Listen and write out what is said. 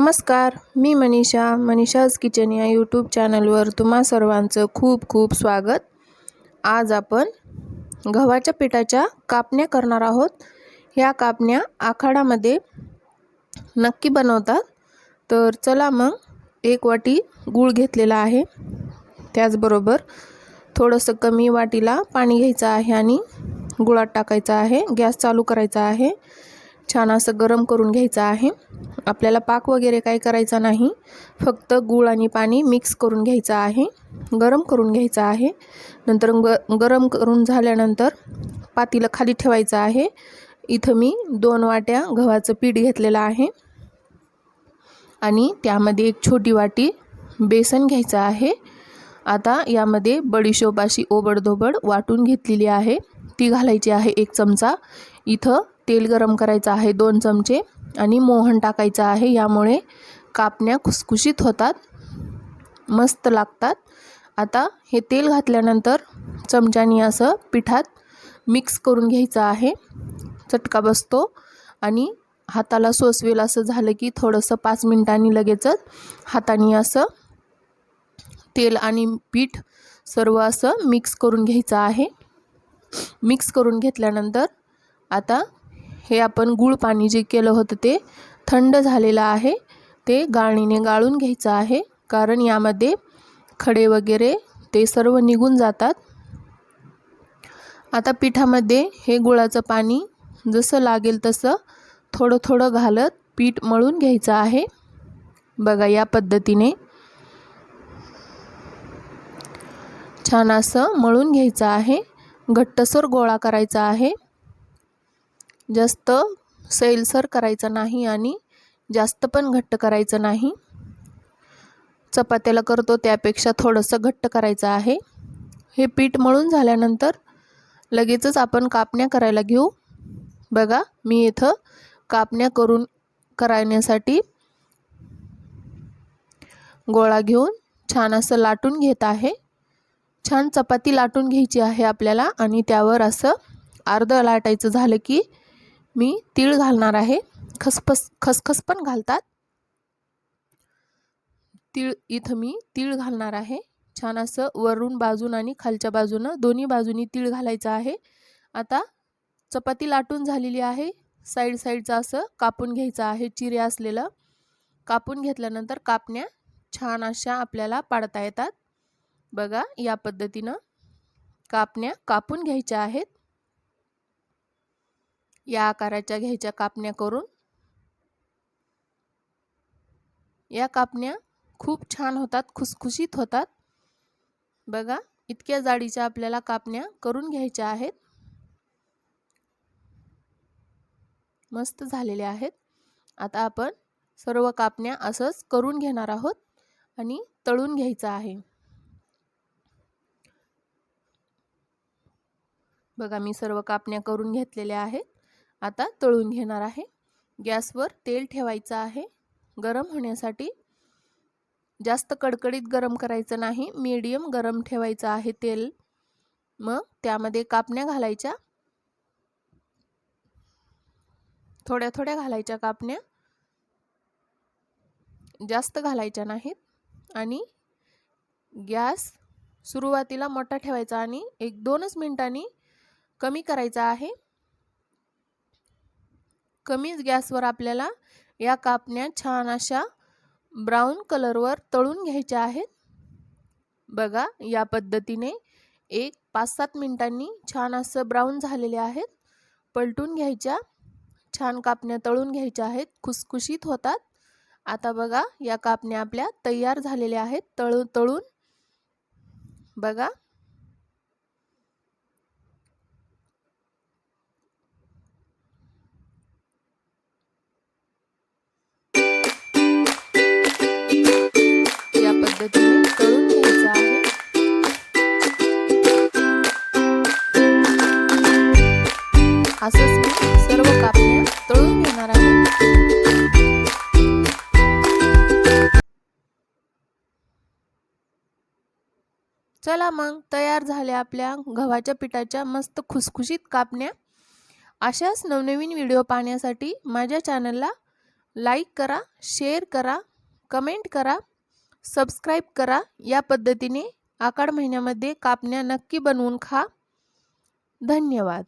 नमस्कार मी मनीषा मनीषाज किचन या यूट्यूब चॅनलवर तुम्हा सर्वांचं खूप खूप स्वागत. आज आपण गव्हाच्या पिठाच्या कापण्या करणार आहोत. ह्या कापण्या आखाडामध्ये नक्की बनवतात. तर चला मग एक वाटी गूळ घेतलेला आहे. त्याचबरोबर थोडंसं कमी वाटीला पाणी घ्यायचं आहे आणि गुळात टाकायचं आहे. गॅस चालू करायचा आहे. छान असं गरम करून घ्यायचं आहे. आपल्याला पाक वगैरे काही करायचा नाही. फक्त गूळ आणि पाणी मिक्स करून घ्यायचं आहे. गरम करून घ्यायचं आहे. नंतर ग गरम करून झाल्यानंतर पातीला खाली ठेवायचं आहे. इथं मी दोन वाट्या गव्हाचं पीठ घेतलेलं आहे. आणि त्यामध्ये एक छोटी वाटी बेसन घ्यायचं आहे. आता यामध्ये बडीशोप अशी ओबडधोबड वाटून घेतलेली आहे. ती घालायची आहे एक चमचा. इथं तेल गरम करायचं आहे दोन चमचे आणि मोहन टाकायचं आहे. यामुळे कापण्या खुसखुशीत होतात मस्त लागतात. आता हे तेल घातल्यानंतर चमच्यानी असं पिठात मिक्स करून घ्यायचं आहे. चटका बसतो आणि हाताला सोसवेल असं झालं की थोडंसं पाच मिनटांनी लगेचच हाताने असं तेल आणि पीठ सर्व असं मिक्स करून घ्यायचं आहे. मिक्स करून घेतल्यानंतर आता हे आपण गूळ पाणी जे केलं होतं ते थंड झालेलं आहे. ते गाळणीने गाळून घ्यायचं आहे. कारण यामध्ये खडे वगैरे ते सर्व निघून जातात. आता पिठामध्ये हे गुळाचं पाणी जसं लागेल तसं थोडं थोडं घालत पीठ मळून घ्यायचं आहे. बघा या पद्धतीने. छान असं मळून घ्यायचं आहे. घट्टसर गोळा करायचा आहे. जास्त सैलसर करायचं नाही आणि जास्त पण घट्ट करायचं नाही. चपात्याला करतो त्यापेक्षा थोडंसं घट्ट करायचं आहे. हे पीठ मळून झाल्यानंतर लगेचच आपण कापण्या करायला घेऊ. बघा मी इथं कापण्या करून करण्यासाठी गोळा घेऊन छान असं लाटून घेत आहे. छान चपाती लाटून घ्यायची आहे आपल्याला आणि त्यावर असं अर्ध लाटायचं झालं की मी तीळ घालणार आहे. खसखस खसखस पण घालतात. तीळ इथं मी तीळ घालणार आहे. छान असं वरून बाजून आणि खालच्या बाजूनं दोन्ही बाजूनी तीळ घालायचं आहे. आता चपाती लाटून झालेली आहे. साईड साईडचं असं कापून घ्यायचं आहे चिरे असलेलं. कापून घेतल्यानंतर कापण्या छान अशा आपल्याला पाडता येतात. बघा या पद्धतीनं कापण्या कापून घ्यायच्या आहेत. या आकाराच्या घ्यायच्या कापण्या करून. या कापण्या खूप छान होतात खुसखुशीत होतात. बघा इतक्या जाडीच्या आपल्याला कापण्या करून घ्यायच्या आहेत. मस्त झालेल्या आहेत. आता आपण सर्व कापण्या असंच करून घेणार आहोत आणि तळून घ्यायचं आहे. बघा मी सर्व कापण्या करून घेतलेल्या आहेत. आता तळून घेणार आहे. गॅसवर तेल ठेवायचं आहे. गरम होण्यासाठी जास्त कडकडीत गरम करायचं नाही. मीडियम गरम ठेवायचं आहे तेल. मग त्यामध्ये कापण्या घालायच्या. थोड्या थोड्या घालायच्या कापण्या. जास्त घालायच्या नाहीत. आणि गॅस सुरुवातीला मोठा ठेवायचा आणि एक दोनच मिनिटांनी कमी करायचा आहे. कमीच गॅसवर आपल्याला या कापण्या छान अशा ब्राऊन कलरवर तळून घ्यायच्या आहेत. बघा या पद्धतीने एक पाच सात मिनिटांनी छान असं ब्राऊन झालेले आहेत. पलटून घ्यायच्या छान कापण्या तळून घ्यायच्या आहेत. खुसखुशीत होतात. आता बघा या कापण्या आपल्या तयार झालेल्या आहेत. तळू तळून. बघा चला मग तयार झाल्या आपल्या गव्हाच्या पिठाच्या मस्त खुसखुशीत कापण्या. अशाच नवनवीन व्हिडिओ पाहण्यासाठी माझ्या चॅनलला लाईक करा शेअर करा कमेंट करा सबस्क्राईब करा. या पद्धतीने आकाड महिन्यामध्ये कापण्या नक्की बनवून खा. धन्यवाद.